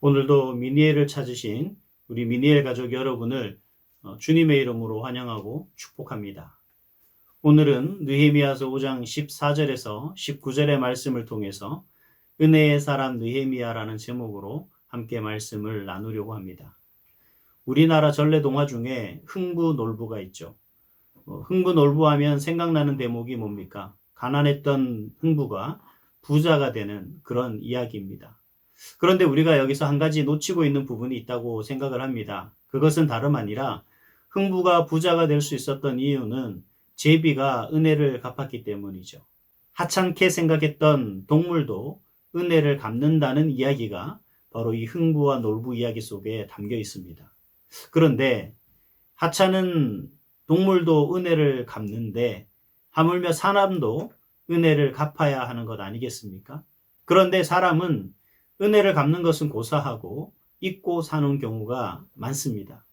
오늘도 미니엘을 찾으신 우리 미니엘 가족 여러분을 어, 주님의 이름으로 환영하고 축복합니다. 오늘은 느헤미야서 5장 14절에서 19절의 말씀을 통해서 은혜의 사람 느헤미야라는 제목으로 함께 말씀을 나누려고 합니다. 우리나라 전래 동화 중에 흥부 놀부가 있죠. 어, 흥부 놀부 하면 생각나는 대목이 뭡니까? 가난했던 흥부가 부자가 되는 그런 이야기입니다. 그런데 우리가 여기서 한 가지 놓치고 있는 부분이 있다고 생각을 합니다. 그것은 다름 아니라 흥부가 부자가 될 수 있었던 이유는 제비가 은혜를 갚았기 때문이죠. 하찮게 생각했던 동물도 은혜를 갚는다는 이야기가 바로 이 흥부와 놀부 이야기 속에 담겨 있습니다. 그런데 하찮은 동물도 은혜를 갚는데 하물며 사람도 은혜를 갚아야 하는 것 아니겠습니까? 그런데 사람은 은혜를 갚는 것은 고사하고 잊고 사는 경우가 많습니다.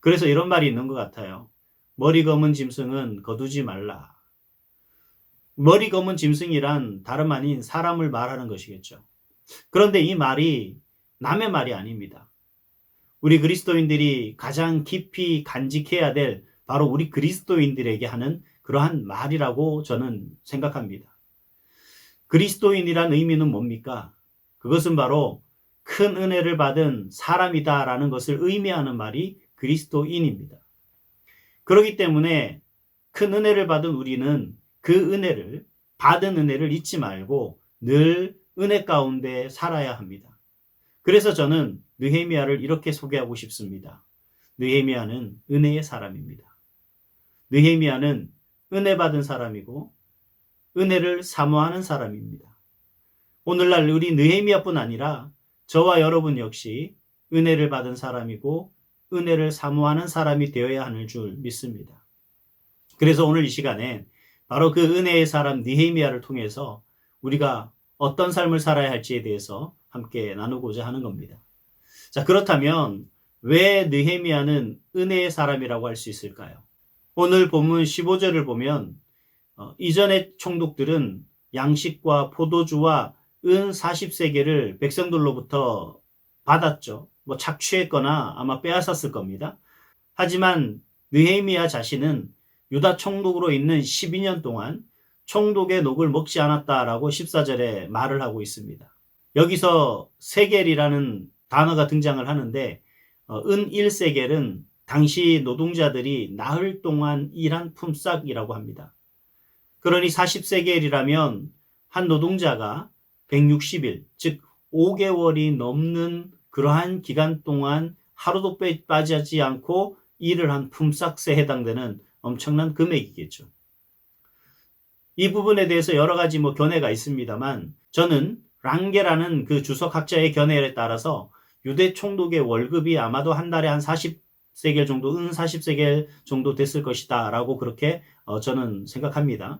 그래서 이런 말이 있는 것 같아요. 머리 검은 짐승은 거두지 말라. 머리 검은 짐승이란 다름 아닌 사람을 말하는 것이겠죠. 그런데 이 말이 남의 말이 아닙니다. 우리 그리스도인들이 가장 깊이 간직해야 될 바로 우리 그리스도인들에게 하는 그러한 말이라고 저는 생각합니다. 그리스도인이란 의미는 뭡니까? 그것은 바로 큰 은혜를 받은 사람이다라는 것을 의미하는 말이 그리스도인입니다. 그렇기 때문에 큰 은혜를 받은 우리는 그 은혜를 받은 은혜를 잊지 말고 늘 은혜 가운데 살아야 합니다. 그래서 저는 느헤미야를 이렇게 소개하고 싶습니다. 느헤미야는 은혜의 사람입니다. 느헤미야는 은혜 받은 사람이고 은혜를 사모하는 사람입니다. 오늘날 우리 느헤미야뿐 아니라 저와 여러분 역시 은혜를 받은 사람이고 은혜를 사모하는 사람이 되어야 하는 줄 믿습니다. 그래서 오늘 이 시간에 바로 그 은혜의 사람 느헤미야를 통해서 우리가 어떤 삶을 살아야 할지에 대해서 함께 나누고자 하는 겁니다. 자, 그렇다면 왜 느헤미야는 은혜의 사람이라고 할 수 있을까요? 오늘 본문 15절을 보면 어, 이전의 총독들은 양식과 포도주와 은 40세계를 백성들로부터 받았죠. 뭐 착취했거나 아마 빼앗았을 겁니다. 하지만 느헤미야 자신은 유다 총독으로 있는 12년 동안 총독의 녹을 먹지 않았다라고 14절에 말을 하고 있습니다. 여기서 세겔이라는 단어가 등장을 하는데 어, 은 1세겔은 당시 노동자들이 나흘 동안 일한 품삯이라고 합니다. 그러니 40세겔이라면 한 노동자가 160일, 즉 5개월이 넘는 그러한 기간 동안 하루도 빠지지 않고 일을 한 품삯에 해당되는 엄청난 금액이겠죠. 이 부분에 대해서 여러 가지 뭐 견해가 있습니다만 저는 랑게라는 그 주석학자의 견해에 따라서 유대 총독의 월급이 아마도 한 달에 한 40세겔 정도, 은 40세겔 정도 됐을 것이다 라고 그렇게 어, 저는 생각합니다.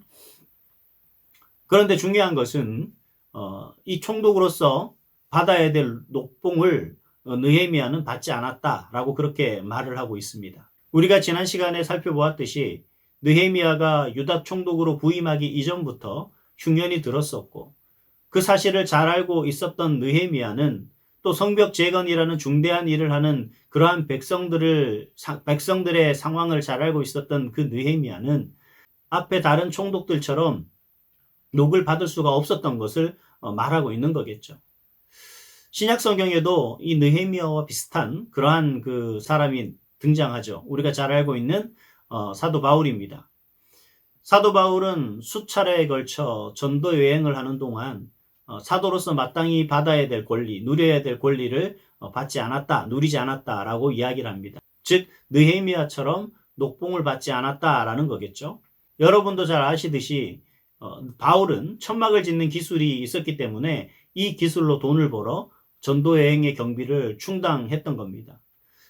그런데 중요한 것은 어, 이 총독으로서 받아야 될 녹봉을 어, 느헤미야는 받지 않았다라고 그렇게 말을 하고 있습니다. 우리가 지난 시간에 살펴보았듯이 느헤미야가 유다 총독으로 부임하기 이전부터 흉년이 들었었고 그 사실을 잘 알고 있었던 느헤미야는 또 성벽 재건이라는 중대한 일을 하는 그러한 백성들을 백성들의 상황을 잘 알고 있었던 그 느헤미야는 앞에 다른 총독들처럼 녹을 받을 수가 없었던 것을 어, 말하고 있는 거겠죠. 신약 성경에도 이 느헤미야와 비슷한 그러한 그 사람이 등장하죠. 우리가 잘 알고 있는 어, 사도 바울입니다. 사도 바울은 수차례에 걸쳐 전도 여행을 하는 동안 어, 사도로서 마땅히 받아야 될 권리, 누려야 될 권리를 어, 받지 않았다, 누리지 않았다라고 이야기를 합니다. 즉 느헤미야처럼 녹봉을 받지 않았다라는 거겠죠. 여러분도 잘 아시듯이 어, 바울은 천막을 짓는 기술이 있었기 때문에 이 기술로 돈을 벌어 전도 여행의 경비를 충당했던 겁니다.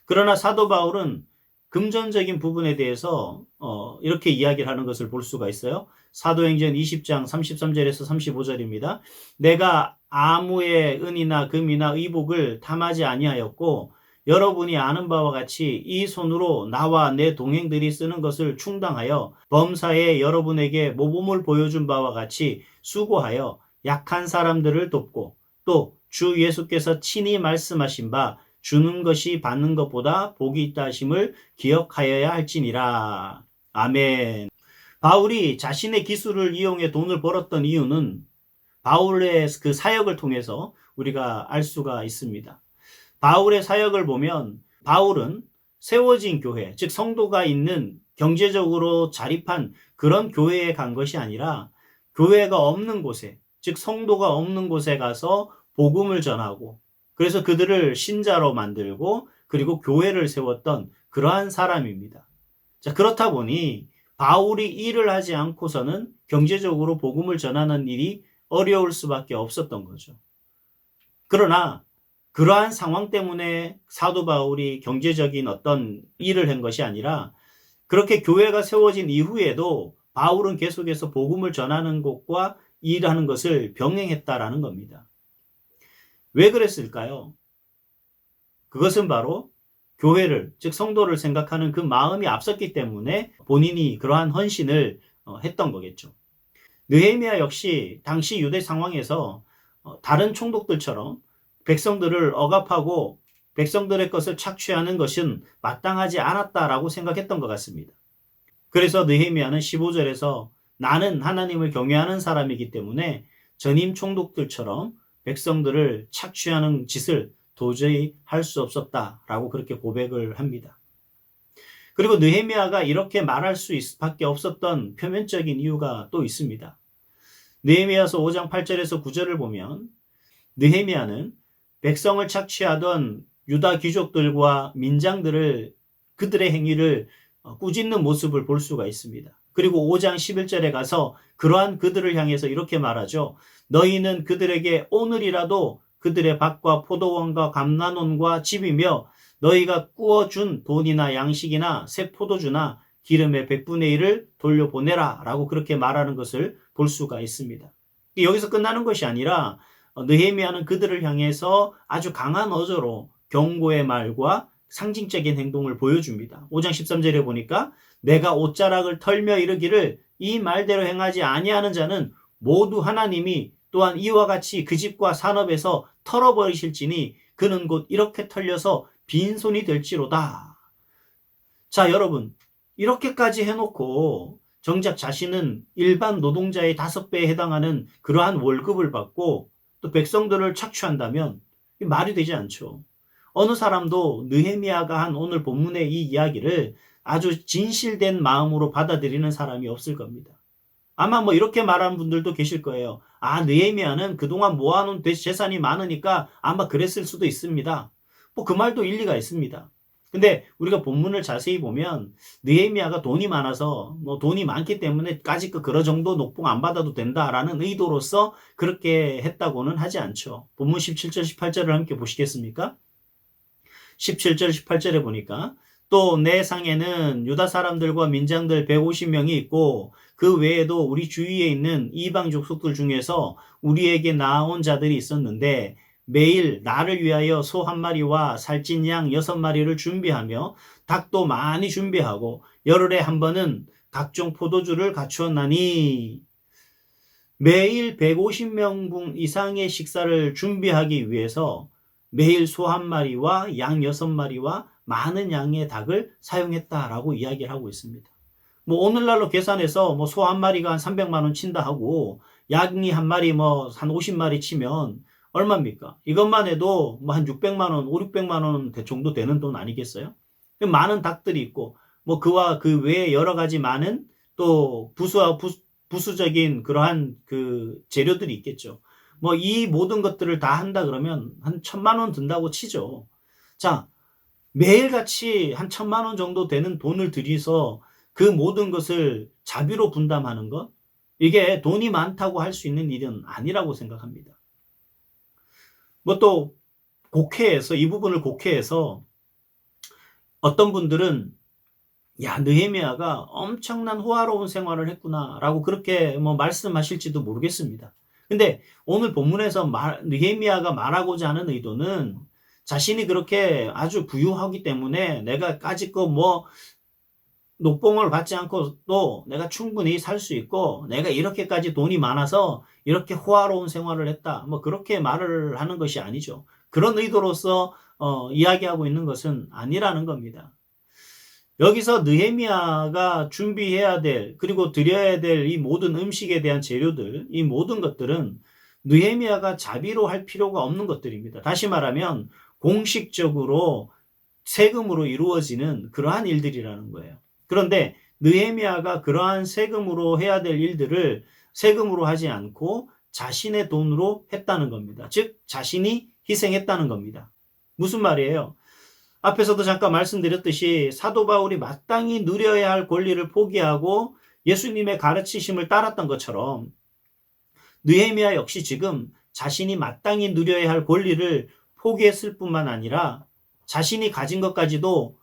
그러나 사도 바울은 금전적인 부분에 대해서 어, 이렇게 이야기를 하는 것을 볼 수가 있어요. 사도행전 20장 33절에서 35절입니다. 내가 아무의 은이나 금이나 의복을 탐하지 아니하였고 여러분이 아는 바와 같이 이 손으로 나와 내 동행들이 쓰는 것을 충당하여 범사에 여러분에게 모범을 보여준 바와 같이 수고하여 약한 사람들을 돕고 또 주 예수께서 친히 말씀하신 바 주는 것이 받는 것보다 복이 있다 하심을 기억하여야 할지니라. 아멘. 바울이 자신의 기술을 이용해 돈을 벌었던 이유는 바울의 그 사역을 통해서 우리가 알 수가 있습니다. 바울의 사역을 보면 바울은 세워진 교회, 즉 성도가 있는 경제적으로 자립한 그런 교회에 간 것이 아니라 교회가 없는 곳에, 즉 성도가 없는 곳에 가서 복음을 전하고 그래서 그들을 신자로 만들고 그리고 교회를 세웠던 그러한 사람입니다. 자, 그렇다 보니 바울이 일을 하지 않고서는 경제적으로 복음을 전하는 일이 어려울 수밖에 없었던 거죠. 그러나 그러한 상황 때문에 사도 바울이 경제적인 어떤 일을 한 것이 아니라 그렇게 교회가 세워진 이후에도 바울은 계속해서 복음을 전하는 것과 일하는 것을 병행했다라는 겁니다. 왜 그랬을까요? 그것은 바로 교회를, 즉 성도를 생각하는 그 마음이 앞섰기 때문에 본인이 그러한 헌신을 어, 했던 거겠죠. 느헤미야 역시 당시 유대 상황에서 어, 다른 총독들처럼 백성들을 억압하고 백성들의 것을 착취하는 것은 마땅하지 않았다라고 생각했던 것 같습니다. 그래서 느헤미야는 15절에서 나는 하나님을 경외하는 사람이기 때문에 전임 총독들처럼 백성들을 착취하는 짓을 도저히 할 수 없었다라고 그렇게 고백을 합니다. 그리고 느헤미야가 이렇게 말할 수 밖에 없었던 표면적인 이유가 또 있습니다. 느헤미야서 5장 8절에서 9절을 보면 느헤미야는 백성을 착취하던 유다 귀족들과 민장들을 그들의 행위를 어, 꾸짖는 모습을 볼 수가 있습니다. 그리고 5장 11절에 가서 그러한 그들을 향해서 이렇게 말하죠. 너희는 그들에게 오늘이라도 그들의 밭과 포도원과 감나논과 집이며 너희가 구워준 돈이나 양식이나 새 포도주나 기름의 100분의 1을 돌려보내라 라고 그렇게 말하는 것을 볼 수가 있습니다. 여기서 끝나는 것이 아니라 어, 느헤미야는 그들을 향해서 아주 강한 어조로 경고의 말과 상징적인 행동을 보여줍니다. 5장 13절에 보니까 내가 옷자락을 털며 이르기를 이 말대로 행하지 아니하는 자는 모두 하나님이 또한 이와 같이 그 집과 산업에서 털어버리실지니 그는 곧 이렇게 털려서 빈손이 될지로다. 자, 여러분. 이렇게까지 해놓고 정작 자신은 일반 노동자의 다섯 배에 해당하는 그러한 월급을 받고 또 백성들을 착취한다면 말이 되지 않죠. 어느 사람도 느헤미야가 한 오늘 본문의 이 이야기를 아주 진실된 마음으로 받아들이는 사람이 없을 겁니다. 아마 뭐 이렇게 말하는 분들도 계실 거예요. 아, 느헤미야는 그동안 모아놓은 재산이 많으니까 아마 그랬을 수도 있습니다. 뭐 그 말도 일리가 있습니다. 근데 우리가 본문을 자세히 보면 느헤미야가 돈이 많아서 뭐 돈이 많기 때문에 까짓 그 그런 정도 녹봉 안 받아도 된다라는 의도로서 그렇게 했다고는 하지 않죠. 본문 17절 18절을 함께 보시겠습니까? 17절 18절에 보니까 또 내 상에는 유다 사람들과 민장들 150명이 있고 그 외에도 우리 주위에 있는 이방 족속들 중에서 우리에게 나온 자들이 있었는데 매일 나를 위하여 소 한 마리와 살찐 양 여섯 마리를 준비하며 닭도 많이 준비하고 열흘에 한 번은 각종 포도주를 갖추었나니 매일 150명분 이상의 식사를 준비하기 위해서 매일 소 한 마리와 양 여섯 마리와 많은 양의 닭을 사용했다라고 이야기를 하고 있습니다. 뭐 오늘날로 계산해서 뭐 소 한 마리가 한 300만 원 친다 하고 양이 한 마리 뭐 한 50마리 치면 얼마입니까? 이것만 해도 뭐 한 600만 원, 5, 600만 원 정도 되는 돈 아니겠어요? 많은 닭들이 있고 뭐 그와 그 외에 여러 가지 많은 또 부수와 부, 부수적인 그러한 그 재료들이 있겠죠. 뭐 이 모든 것들을 다 한다 그러면 한 천만 원 든다고 치죠. 자, 매일같이 한 천만 원 정도 되는 돈을 들여서 그 모든 것을 자비로 분담하는 것, 이게 돈이 많다고 할 수 있는 일은 아니라고 생각합니다. 뭐또 곡해해서 이 부분을 곡해해서 어떤 분들은 야 느헤미야가 엄청난 호화로운 생활을 했구나라고 그렇게 뭐 말씀하실지도 모르겠습니다. 근데 오늘 본문에서 말, 느헤미야가 말하고자 하는 의도는 자신이 그렇게 아주 부유하기 때문에 내가 까짓 거 뭐 녹봉을 받지 않고도 내가 충분히 살 수 있고 내가 이렇게까지 돈이 많아서 이렇게 호화로운 생활을 했다. 뭐 그렇게 말을 하는 것이 아니죠. 그런 의도로서 어, 이야기하고 있는 것은 아니라는 겁니다. 여기서 느헤미야가 준비해야 될 그리고 드려야 될 이 모든 음식에 대한 재료들, 이 모든 것들은 느헤미야가 자비로 할 필요가 없는 것들입니다. 다시 말하면 공식적으로 세금으로 이루어지는 그러한 일들이라는 거예요. 그런데 느헤미야가 그러한 세금으로 해야 될 일들을 세금으로 하지 않고 자신의 돈으로 했다는 겁니다. 즉 자신이 희생했다는 겁니다. 무슨 말이에요? 앞에서도 잠깐 말씀드렸듯이 사도 바울이 마땅히 누려야 할 권리를 포기하고 예수님의 가르치심을 따랐던 것처럼 느헤미야 역시 지금 자신이 마땅히 누려야 할 권리를 포기했을 뿐만 아니라 자신이 가진 것까지도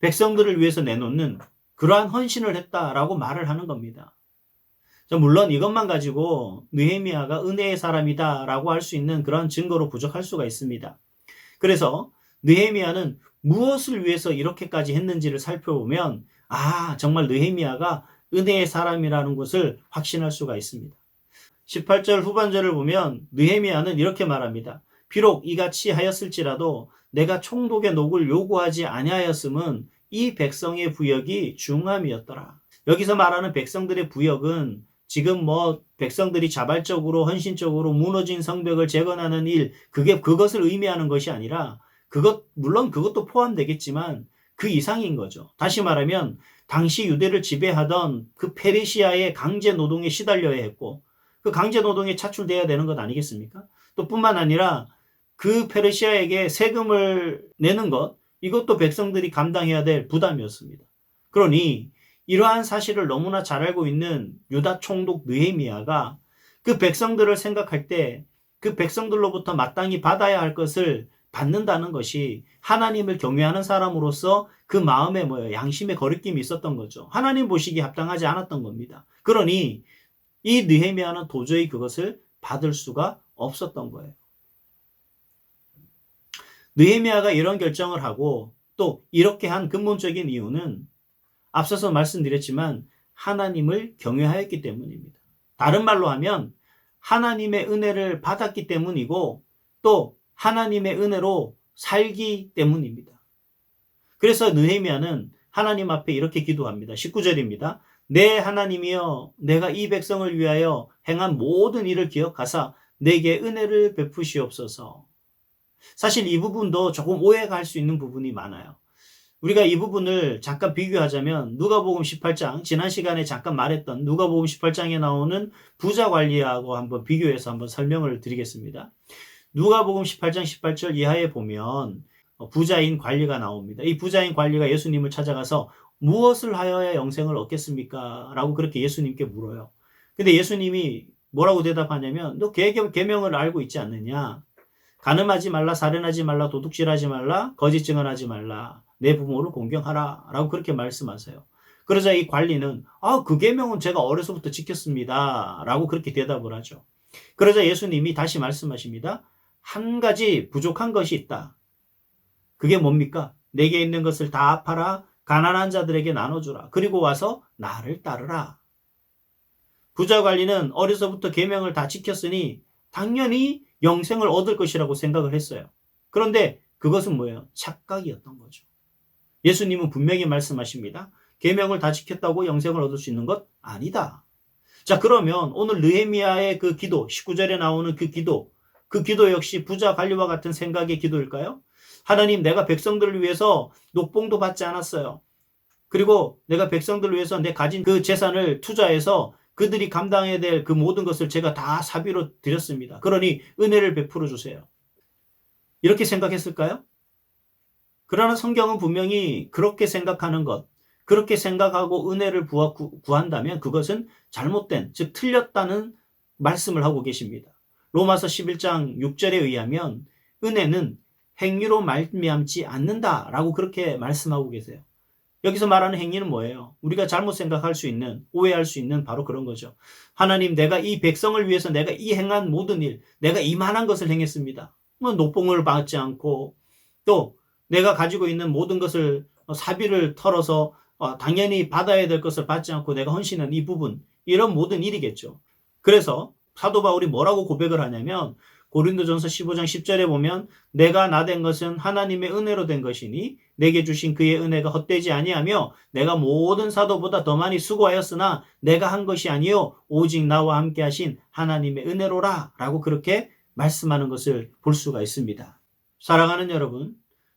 백성들을 위해서 내놓는 그러한 헌신을 했다라고 말을 하는 겁니다. 물론 이것만 가지고 느헤미야가 은혜의 사람이다라고 할 수 있는 그런 증거로 부족할 수가 있습니다. 그래서 느헤미야는 무엇을 위해서 이렇게까지 했는지를 살펴보면 아 정말 느헤미야가 은혜의 사람이라는 것을 확신할 수가 있습니다. 18절 후반절을 보면 느헤미야는 이렇게 말합니다. 비록 이같이 하였을지라도 내가 총독의 녹을 요구하지 아니하였음은 이 백성의 부역이 중함이었더라. 여기서 말하는 백성들의 부역은 지금 뭐 백성들이 자발적으로 헌신적으로 무너진 성벽을 재건하는 일 그게 그것을 의미하는 것이 아니라 그것 물론 그것도 포함되겠지만 그 이상인 거죠. 다시 말하면 당시 유대를 지배하던 그 페르시아의 강제 노동에 시달려야 했고 그 강제 노동에 차출돼야 되는 것 아니겠습니까? 또 뿐만 아니라 그 페르시아에게 세금을 내는 것 이것도 백성들이 감당해야 될 부담이었습니다. 그러니 이러한 사실을 너무나 잘 알고 있는 유다 총독 느헤미야가 그 백성들을 생각할 때 그 백성들로부터 마땅히 받아야 할 것을 받는다는 것이 하나님을 경외하는 사람으로서 그 마음에 뭐예요? 양심의 거리낌이 있었던 거죠. 하나님 보시기에 합당하지 않았던 겁니다. 그러니 이 느헤미야는 도저히 그것을 받을 수가 없었던 거예요. 느헤미야가 이런 결정을 하고 또 이렇게 한 근본적인 이유는 앞서서 말씀드렸지만 하나님을 경외하였기 때문입니다. 다른 말로 하면 하나님의 은혜를 받았기 때문이고 또 하나님의 은혜로 살기 때문입니다. 그래서 느헤미야는 하나님 앞에 이렇게 기도합니다. 19절입니다. 내 하나님이여 내가 이 백성을 위하여 행한 모든 일을 기억하사 내게 은혜를 베푸시옵소서. 사실 이 부분도 조금 오해가 할 수 있는 부분이 많아요. 우리가 이 부분을 잠깐 비교하자면 누가복음 18장 지난 시간에 잠깐 말했던 누가복음 18장에 나오는 부자 관리하고 한번 비교해서 한번 설명을 드리겠습니다. 누가복음 18장 18절 이하에 보면 부자인 관리가 나옵니다. 이 부자인 관리가 예수님을 찾아가서 무엇을 하여야 영생을 얻겠습니까? 라고 그렇게 예수님께 물어요. 근데 예수님이 뭐라고 대답하냐면 너 계명을 알고 있지 않느냐? 가늠하지 말라, 살인하지 말라, 도둑질하지 말라, 거짓 증언하지 말라, 내 부모를 공경하라 라고 그렇게 말씀하세요. 그러자 이 관리는 아, 그 계명은 제가 어려서부터 지켰습니다. 라고 그렇게 대답을 하죠. 그러자 예수님이 다시 말씀하십니다. 한 가지 부족한 것이 있다. 그게 뭡니까? 내게 있는 것을 다 팔아 가난한 자들에게 나눠주라. 그리고 와서 나를 따르라. 부자 관리는 어려서부터 계명을 다 지켰으니 당연히 영생을 얻을 것이라고 생각을 했어요. 그런데 그것은 뭐예요? 착각이었던 거죠. 예수님은 분명히 말씀하십니다. 계명을 다 지켰다고 영생을 얻을 수 있는 것 아니다. 자, 그러면 오늘 느헤미야의 그 기도, 19절에 나오는 그 기도, 그 기도 역시 부자 관리와 같은 생각의 기도일까요? 하나님, 내가 백성들을 위해서 녹봉도 받지 않았어요. 그리고 내가 백성들을 위해서 내 가진 그 재산을 투자해서 그들이 감당해야 될 그 모든 것을 제가 다 사비로 드렸습니다. 그러니 은혜를 베풀어 주세요. 이렇게 생각했을까요? 그러나 성경은 분명히 그렇게 생각하는 것, 그렇게 생각하고 은혜를 구한다면 그것은 잘못된, 즉 틀렸다는 말씀을 하고 계십니다. 로마서 11장 6절에 의하면 은혜는 행위로 말미암지 않는다라고 그렇게 말씀하고 계세요. 여기서 말하는 행위는 뭐예요? 우리가 잘못 생각할 수 있는, 오해할 수 있는 바로 그런 거죠. 하나님, 내가 이 백성을 위해서 내가 이 행한 모든 일, 내가 이만한 것을 행했습니다. 뭐, 노봉을 받지 않고, 또 내가 가지고 있는 모든 것을 사비를 털어서 어, 당연히 받아야 될 것을 받지 않고 내가 헌신한 이 부분 이런 모든 일이겠죠. 그래서 사도 바울이 뭐라고 고백을 하냐면 고린도전서 15장 10절에 보면 내가 나 된 것은 하나님의 은혜로 된 것이니 내게 주신 그의 은혜가 헛되지 아니하며 내가 모든 사도보다 더 많이 수고하였으나 내가 한 것이 아니요 오직 나와 함께 하신 하나님의 은혜로라라고 그렇게 말씀하는 것을 볼 수가 있습니다. 사랑하는 여러분,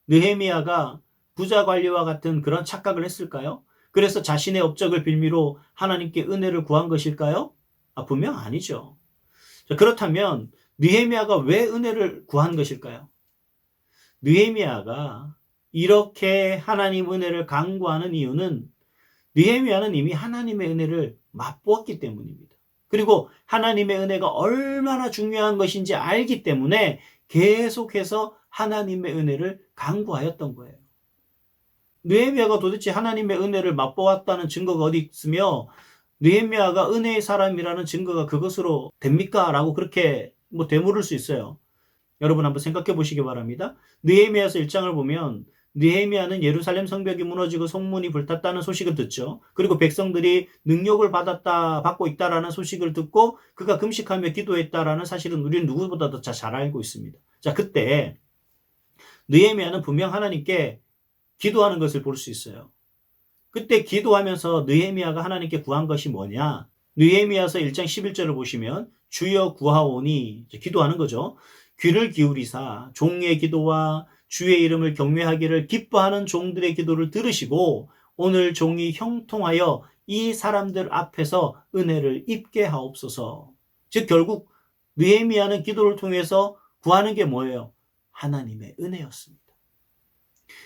느헤미야가 부자 관리와 같은 그런 착각을 했을까요? 그래서 자신의 업적을 빌미로 하나님께 은혜를 구한 것일까요? 아, 분명 아니죠. 자, 그렇다면 느헤미야가 왜 은혜를 구한 것일까요? 느헤미야가 이렇게 하나님 은혜를 강구하는 이유는 느헤미야는 이미 하나님의 은혜를 맛보았기 때문입니다. 그리고 하나님의 은혜가 얼마나 중요한 것인지 알기 때문에 계속해서 하나님의 은혜를 강구하였던 거예요. 느헤미야가 도대체 하나님의 은혜를 맛보았다는 증거가 어디 있으며 느헤미야가 은혜의 사람이라는 증거가 그것으로 됩니까? 라고 그렇게 뭐 되물을 수 있어요. 여러분 한번 생각해 보시기 바랍니다. 느헤미야서 1장을 보면 느헤미야는 예루살렘 성벽이 무너지고 성문이 불탔다는 소식을 듣죠. 그리고 백성들이 능력을 받았다 받고 있다라는 소식을 듣고 그가 금식하며 기도했다라는 사실은 우리는 누구보다도 잘 알고 있습니다. 자, 그때 느헤미야는 분명 하나님께 기도하는 것을 볼 수 있어요. 그때 기도하면서 느헤미야가 하나님께 구한 것이 뭐냐? 느헤미야서 1장 11절을 보시면 주여 구하오니 기도하는 거죠. 귀를 기울이사 종의 기도와 주의 이름을 경외하기를 기뻐하는 종들의 기도를 들으시고 오늘 종이 형통하여 이 사람들 앞에서 은혜를 입게 하옵소서. 즉 결국 느헤미야는 기도를 통해서 구하는 게 뭐예요? 하나님의 은혜였습니다.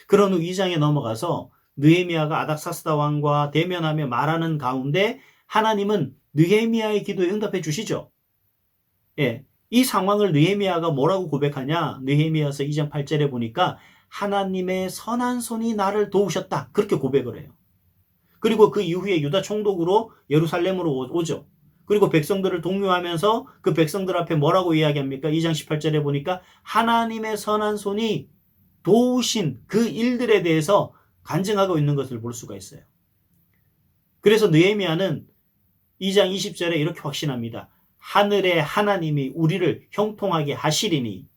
그런 후 2장에 넘어가서 느헤미야가 아닥사스다 왕과 대면하며 말하는 가운데 하나님은 느헤미야의 기도에 응답해 주시죠. 예. 이 상황을 느헤미야가 뭐라고 고백하냐? 느헤미야서 2장 8절에 보니까 하나님의 선한 손이 나를 도우셨다. 그렇게 고백을 해요. 그리고 그 이후에 유다 총독으로 예루살렘으로 오죠. 그리고 백성들을 동요하면서 그 백성들 앞에 뭐라고 이야기합니까? 2장 18절에 보니까 하나님의 선한 손이 도우신 그 일들에 대해서 간증하고 있는 것을 볼 수가 있어요. 그래서 느헤미야는 2장 20절에 이렇게 확신합니다. 하늘의 하나님이 우리를 형통하게 하시리니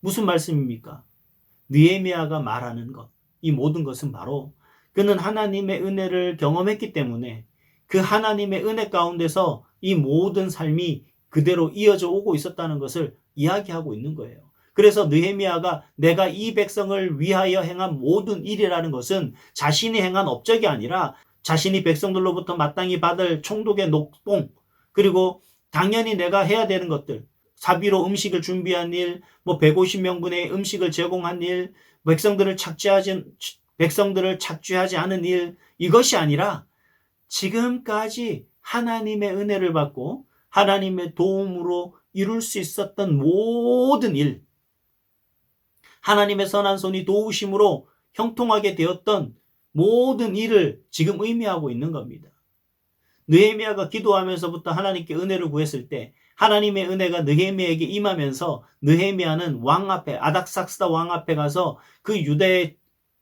무슨 말씀입니까? 느헤미야가 말하는 것, 이 모든 것은 바로 그는 하나님의 은혜를 경험했기 때문에 그 하나님의 은혜 가운데서 이 모든 삶이 그대로 이어져 오고 있었다는 것을 이야기하고 있는 거예요. 그래서 느헤미야가 내가 이 백성을 위하여 행한 모든 일이라는 것은 자신이 행한 업적이 아니라 자신이 백성들로부터 마땅히 받을 총독의 녹봉 그리고 당연히 내가 해야 되는 것들 사비로 음식을 준비한 일, 뭐 150명분의 음식을 제공한 일, 백성들을 착취하지 백성들을 착취하지 않은 일 이것이 아니라 지금까지 하나님의 은혜를 받고 하나님의 도움으로 이룰 수 있었던 모든 일, 하나님의 선한 손이 도우심으로 형통하게 되었던 모든 일을 지금 의미하고 있는 겁니다. 느헤미야가 기도하면서부터 하나님께 은혜를 구했을 때 하나님의 은혜가 느헤미야에게 임하면서 느헤미야는 왕 앞에 아닥삭스다 왕 앞에 가서 그 유대의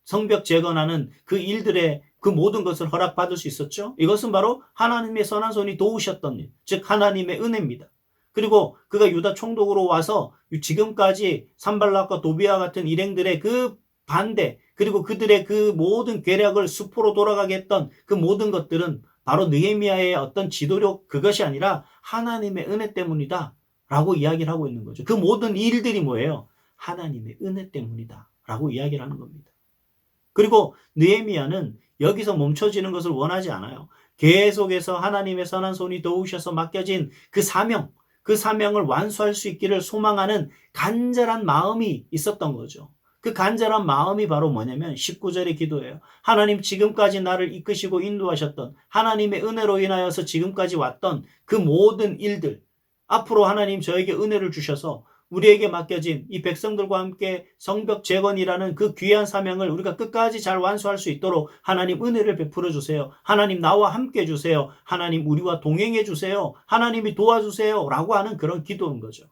성벽 재건하는 그 일들의 그 모든 것을 허락받을 수 있었죠. 이것은 바로 하나님의 선한 손이 도우셨던 일, 즉 하나님의 은혜입니다. 그리고 그가 유다 총독으로 와서 지금까지 산발락과 도비아 같은 일행들의 그 반대 그리고 그들의 그 모든 계략을 수포로 돌아가게 했던 그 모든 것들은 바로 느헤미야의 어떤 지도력 그것이 아니라 하나님의 은혜 때문이다 라고 이야기를 하고 있는 거죠. 그 모든 일들이 뭐예요? 하나님의 은혜 때문이다 라고 이야기를 하는 겁니다. 그리고 느헤미야는 여기서 멈춰지는 것을 원하지 않아요. 계속해서 하나님의 선한 손이 도우셔서 맡겨진 그 사명, 그 사명을 완수할 수 있기를 소망하는 간절한 마음이 있었던 거죠. 그 간절한 마음이 바로 뭐냐면 19절의 기도예요. 하나님 지금까지 나를 이끄시고 인도하셨던 하나님의 은혜로 인하여서 지금까지 왔던 그 모든 일들 앞으로 하나님 저에게 은혜를 주셔서 우리에게 맡겨진 이 백성들과 함께 성벽 재건이라는 그 귀한 사명을 우리가 끝까지 잘 완수할 수 있도록 하나님 은혜를 베풀어 주세요. 하나님 나와 함께 해 주세요. 하나님 우리와 동행해 주세요. 하나님이 도와주세요. 라고 하는 그런 기도인 거죠.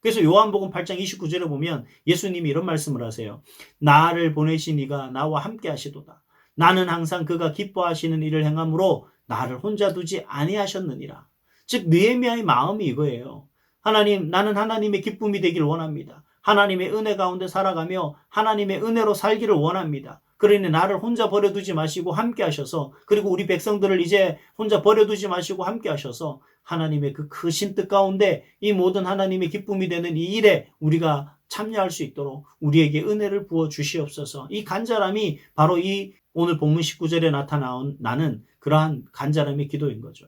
그래서 요한복음 8장 29절에 보면 예수님이 이런 말씀을 하세요. 나를 보내신 이가 나와 함께 하시도다. 나는 항상 그가 기뻐하시는 일을 행함으로 나를 혼자 두지 아니하셨느니라. 즉 느헤미야의 마음이 이거예요. 하나님, 나는 하나님의 기쁨이 되길 원합니다. 하나님의 은혜 가운데 살아가며 하나님의 은혜로 살기를 원합니다. 그러니 나를 혼자 버려두지 마시고 함께 하셔서 그리고 우리 백성들을 이제 혼자 버려두지 마시고 함께 하셔서 하나님의 그 크신 뜻 가운데 이 모든 하나님의 기쁨이 되는 이 일에 우리가 참여할 수 있도록 우리에게 은혜를 부어 주시옵소서. 이 간절함이 바로 이 오늘 본문 19절에 나타나온 나는 그러한 간절함의 기도인 거죠.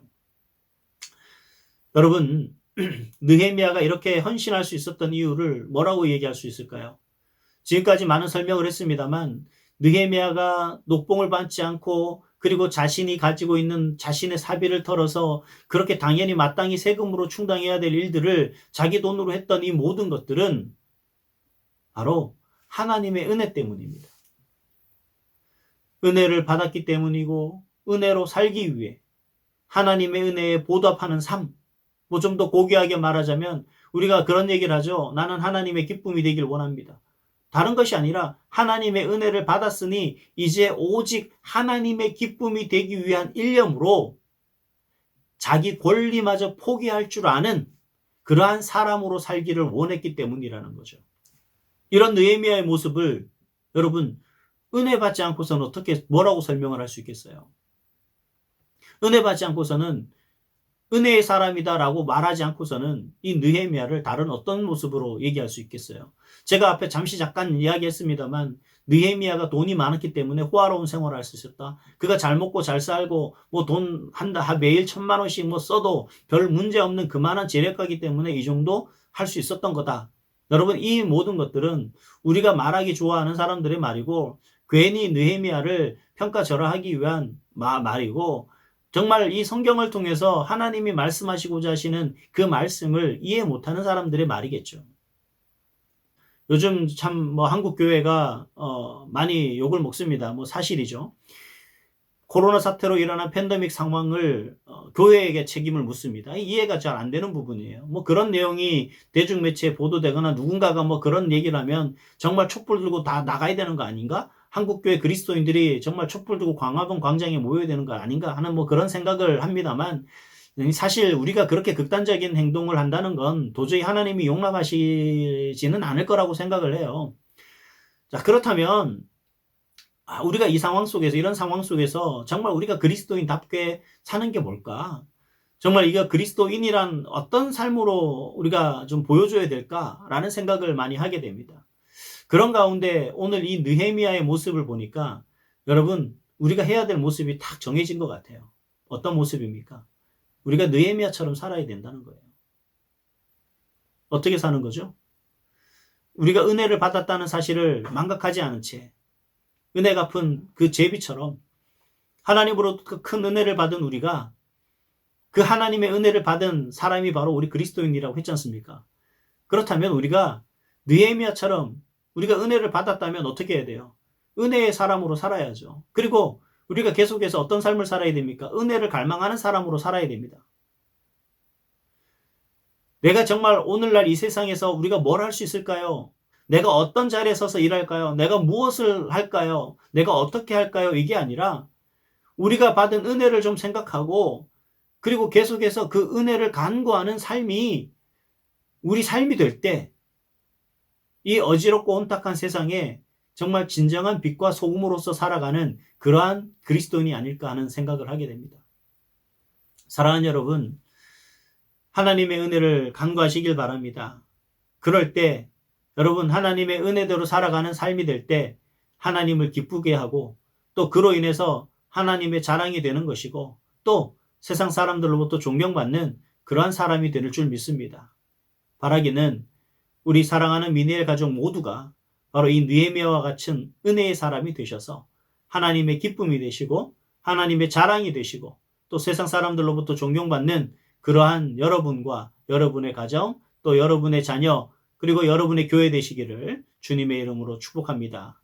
여러분, 느헤미야가 이렇게 헌신할 수 있었던 이유를 뭐라고 얘기할 수 있을까요? 지금까지 많은 설명을 했습니다만 느헤미야가 녹봉을 받지 않고 그리고 자신이 가지고 있는 자신의 사비를 털어서 그렇게 당연히 마땅히 세금으로 충당해야 될 일들을 자기 돈으로 했던 이 모든 것들은 바로 하나님의 은혜 때문입니다. 은혜를 받았기 때문이고 은혜로 살기 위해 하나님의 은혜에 보답하는 삶. 뭐 좀 더 고귀하게 말하자면 우리가 그런 얘기를 하죠. 나는 하나님의 기쁨이 되길 원합니다. 다른 것이 아니라 하나님의 은혜를 받았으니 이제 오직 하나님의 기쁨이 되기 위한 일념으로 자기 권리마저 포기할 줄 아는 그러한 사람으로 살기를 원했기 때문이라는 거죠. 이런 느헤미야의 모습을 여러분 은혜 받지 않고서는 어떻게 뭐라고 설명을 할 수 있겠어요? 은혜 받지 않고서는 은혜의 사람이다라고 말하지 않고서는 이 느헤미야를 다른 어떤 모습으로 얘기할 수 있겠어요? 제가 앞에 잠시 잠깐 이야기했습니다만 느헤미야가 돈이 많았기 때문에 호화로운 생활을 할 수 있었다. 그가 잘 먹고 잘 살고 뭐 돈 한다 매일 천만 원씩 뭐 써도 별 문제 없는 그만한 재력가기 때문에 이 정도 할 수 있었던 거다. 여러분 이 모든 것들은 우리가 말하기 좋아하는 사람들의 말이고 괜히 느헤미야를 평가절하하기 위한 말이고 정말 이 성경을 통해서 하나님이 말씀하시고자 하시는 그 말씀을 이해 못하는 사람들의 말이겠죠. 요즘 참 뭐 한국 교회가 어 많이 욕을 먹습니다. 뭐 사실이죠. 코로나 사태로 일어난 팬데믹 상황을 어, 교회에게 책임을 묻습니다. 이해가 잘 안 되는 부분이에요. 뭐 그런 내용이 대중매체에 보도되거나 누군가가 뭐 그런 얘기를 하면 정말 촛불 들고 다 나가야 되는 거 아닌가? 한국교회 그리스도인들이 정말 촛불 들고 광화문 광장에 모여야 되는 거 아닌가 하는 뭐 그런 생각을 합니다만 사실 우리가 그렇게 극단적인 행동을 한다는 건 도저히 하나님이 용납하시지는 않을 거라고 생각을 해요. 자, 그렇다면 아, 우리가 이 상황 속에서 이런 상황 속에서 정말 우리가 그리스도인답게 사는 게 뭘까? 정말 이게 그리스도인이란 어떤 삶으로 우리가 좀 보여줘야 될까라는 생각을 많이 하게 됩니다. 그런 가운데 오늘 이 느헤미야의 모습을 보니까 여러분 우리가 해야 될 모습이 딱 정해진 것 같아요. 어떤 모습입니까? 우리가 느헤미야처럼 살아야 된다는 거예요. 어떻게 사는 거죠? 우리가 은혜를 받았다는 사실을 망각하지 않은 채 은혜 갚은 그 제비처럼 하나님으로 그큰 은혜를 받은 우리가 그 하나님의 은혜를 받은 사람이 바로 우리 그리스도인이라고 했지 않습니까? 그렇다면 우리가 느헤미야처럼 우리가 은혜를 받았다면 어떻게 해야 돼요? 은혜의 사람으로 살아야죠. 그리고 우리가 계속해서 어떤 삶을 살아야 됩니까? 은혜를 갈망하는 사람으로 살아야 됩니다. 내가 정말 오늘날 이 세상에서 우리가 뭘 할 수 있을까요? 내가 어떤 자리에 서서 일할까요? 내가 무엇을 할까요? 내가 어떻게 할까요? 이게 아니라 우리가 받은 은혜를 좀 생각하고 그리고 계속해서 그 은혜를 간구하는 삶이 우리 삶이 될 때 이 어지럽고 혼탁한 세상에 정말 진정한 빛과 소금으로서 살아가는 그러한 그리스도인이 아닐까 하는 생각을 하게 됩니다. 사랑하는 여러분, 하나님의 은혜를 간구하시길 바랍니다. 그럴 때 여러분 하나님의 은혜대로 살아가는 삶이 될 때 하나님을 기쁘게 하고 또 그로 인해서 하나님의 자랑이 되는 것이고 또 세상 사람들로부터 존경받는 그러한 사람이 될 줄 믿습니다. 바라기는 우리 사랑하는 미니엘 가족 모두가 바로 이 느헤미야와 같은 은혜의 사람이 되셔서 하나님의 기쁨이 되시고 하나님의 자랑이 되시고 또 세상 사람들로부터 존경받는 그러한 여러분과 여러분의 가정 또 여러분의 자녀 그리고 여러분의 교회 되시기를 주님의 이름으로 축복합니다.